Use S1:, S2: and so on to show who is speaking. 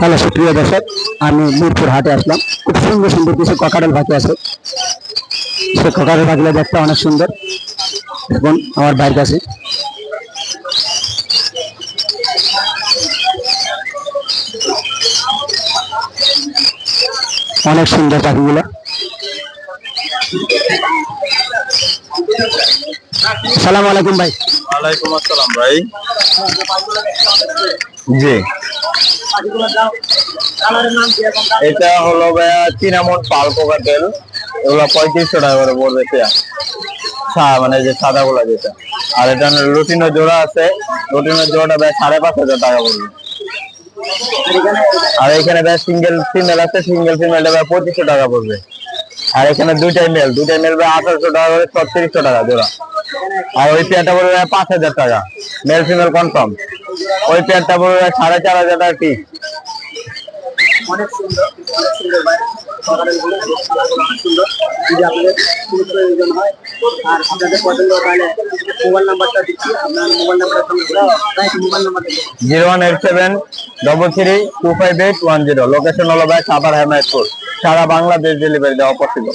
S1: Hello, সুপ্রিয় দর্শক, আমি মিরপুর হাটে আসলাম। খুব সুন্দর সুন্দর কিছু ককারেল পাখি আছে। সে ককারেল পাখিগুলো দেখতে অনেক সুন্দর। দেখুন, আমার বাড়ির কাছে। অনেক সুন্দর পাখিগুলো সালাম আলাইকুম ভাই।
S2: ওয়ালাইকুম আসসালাম ভাই। জি। এটা হলো ভাইয়া চিনামন পাল কোকাটেল এগুলো পঁয়ত্রিশশো টাকা করে পড়বে মানে যে সাদা গুলা যেটা। আর এটা রুটিনের জোড়া আছে। রুটিনের জোড়াটা ভাই সাড়ে পাঁচ হাজার টাকা পড়বে। আর এখানে ভাই সিঙ্গেল ফিমেল আছে সিঙ্গেল ফিমেলটা ভাই পঁচিশশো টাকা পড়বে। আর এখানে দুইটাই মেল দুইটাই মেল ভাই আঠারোশো টাকা করে ছত্রিশশো টাকা জোড়া। আর ওই পেয়ারটা পড়বে পাঁচ হাজার টাকা। মেল ফিমেল কনফার্ম ওই পেয়ারটা পড়বে সাড়ে চার হাজার টাকা পিস
S1: অনেক সুন্দর অনেক সুন্দর ভাই। সকালেরগুলো অনেক সুন্দর। যদি আপনাদের প্রয়োজন হয় আর আপনাদের পছন্দ তাহলে মোবাইল নাম্বারটা দিচ্ছি। আপনার মোবাইল নাম্বারটা সঙ্গে mobile number
S2: zero one eight seven double three two five eight one zero location হলো ভাই সাভার হেমায়তপুর সারা বাংলাদেশ ডেলিভারি দেওয়া পসিবল